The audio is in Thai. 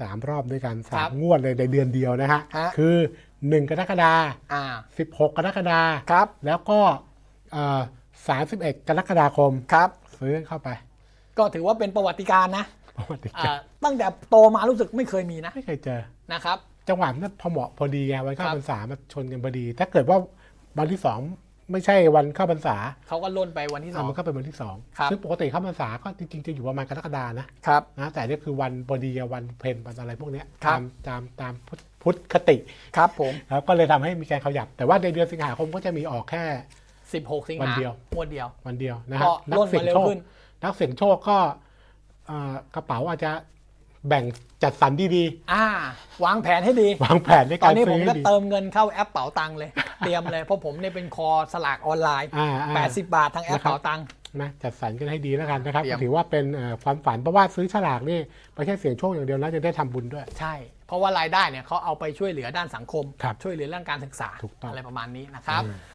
สามรอบด้วยกันครัสาบมงวดเลยในเดือนเดียวนะฮะฮะ คือ 1 กรกฎาอ่า คม16 กรกฎาคมครับ แล้วก็เอ่อ31 กรกฎาคม ครับ ซื้อเข้าไปก็ถือว่าเป็นประวัติการณ์นะประวัติอ่าการณ์ตั้งแต่โตมารู้สึกไม่เคยมีนะไม่เคยเจอ นะครับ จังหวะนั้นพอเหมาะพอดีไงวันเข้าครับ พรรษามาชนกันพอดี ถ้าเกิดว่าวันที่สอง ไม่ใช่วันเข้าพรรษาเขาก็ล่นไปวันที่สอะองมันก็เป็นวันที่สองครับ ซึ่งปกติเข้าพรรษาก็จริงๆจะอยู่ประมาณกรกฎานะ ครับ นะแต่นี่คือวันพอดีกับวันเพ็ญวันอะไรพวกเนี้ยครับ ตามตามตามพุทธพุทธคติครับผมแล้วก็เลยทำให้มีการขยับ แต่ว่าในเดือนสิงหาคมก็จะมีออกแค่ 16 สิงวันหาเดียว งวดเดียว วันเดียวนะฮะก็นัล่นเสี่มายเร็วงโชคขึ้น นักเสี่ยงโชคก็เอ่อกระเป๋าอาจจะ แบ่งจัดสรรดีอ่าวางแผนให้ดี ๆวางแผนในตกาอนรนี้ผซื้มอก็ให้ดีเติมเงินเข้าแอปเป๋าตังค์เลย เตรียมเลย เพราะผมเนี่ยเป็นคอสลากออนไลน์ อ่าอ่า 80 บาททางแอปนะครับ เป๋าตังค์ นะจัดสรรกันให้ดีแล้วกันนะครับเตรียม ถือว่าเป็นเอ่อความฝันเพราะว่าซื้อฉลากนี่ไม่ใช่เสี่ยงโชคอย่างเดียวนะจะได้ทำบุญด้วย ใช่ เพราะว่ารายได้เนี่ยเขาเอาไปช่วยเหลือด้านสังคม ครับช่วยเหลือเรื่องการศึกษาถูกต้อง อะไรประมาณนี้นะครับอืม